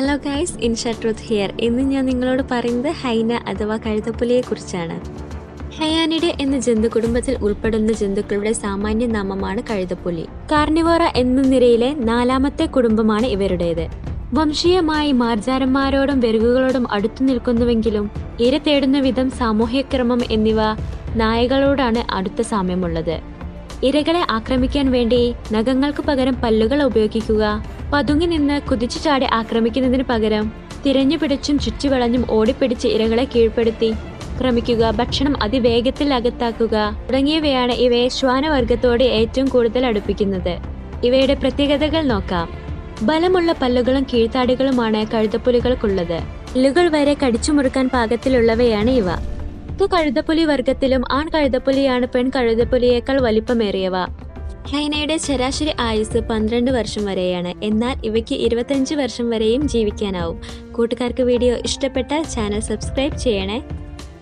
Hello guys Insha truth here ഇന്ന് ഞാൻ നിങ്ങളോട് പറയുന്നത് ഹൈന അഥവാ കഴുതപ്പുലിയെ കുറിച്ചാണ്. ഹയാനിഡെ എന്ന ജന്തു കുടുംബത്തിൽ ഉൾപ്പെടുന്ന ജന്തുക്കളുടെ സാമാന്യ നാമമാണ് കഴുതപ്പുലി. കാർണിവോറ എന്ന നിരയിലെ നാലാമത്തെ കുടുംബമാണ് ഇവരുടേത്. വംശീയമായി മാർജാരന്മാരോടും വെരുകുകളോടും അടുത്തു നിൽക്കുന്നുവെങ്കിലും ഇര തേടുന്ന വിധം സാമൂഹ്യക്രമം എന്നിവ നായകളോടാണ് അടുത്ത സാമ്യമുള്ളത്. ഇരകളെ ആക്രമിക്കാൻ വേണ്ടി നഖങ്ങൾക്ക് പകരം പല്ലുകൾ ഉപയോഗിക്കുക. പതുങ്ങി നിന്ന് കുതിച്ചു ചാടി ആക്രമിക്കുന്നതിന് പകരം തിരഞ്ഞു പിടിച്ചും ചുറ്റുവളഞ്ഞും ഓടിപ്പിടിച്ച് ഇരകളെ കീഴ്പ്പെടുത്തി. ക്രമിക്കുക ഭക്ഷണം അതിവേഗത്തിൽ അകത്താക്കുക. തുടങ്ങിയവയാണ് ഇവയെ ശ്വാനവർഗത്തോട് ഏറ്റവും കൂടുതൽ അടുപ്പിക്കുന്നത്. ഇവയുടെ പ്രത്യേകതകൾ നോക്കാം. ബലമുള്ള പല്ലുകളും കീഴ്ത്താടികളുമാണ് കഴുതപ്പുലികൾക്കുള്ളത്. പല്ലുകൾ വരെ കടിച്ചു മുറുക്കാൻ പാകത്തിലുള്ളവയാണ് ഇവ. പത്തു കഴുതപ്പുലി വർഗത്തിലും ആൺ കഴുതപ്പുലിയാണ് പെൺ കഴുതപ്പുലിയേക്കാൾ വലിപ്പമേറിയവ. ഹൈനയുടെ ശരാശരി ആയുസ് പന്ത്രണ്ട് വർഷം വരെയാണ്. എന്നാൽ ഇവയ്ക്ക് ഇരുപത്തഞ്ച് വർഷം വരെയും ജീവിക്കാനാവും. കൂട്ടുകാർക്ക് വീഡിയോ ഇഷ്ടപ്പെട്ടാൽ ചാനൽ സബ്സ്ക്രൈബ് ചെയ്യണേ.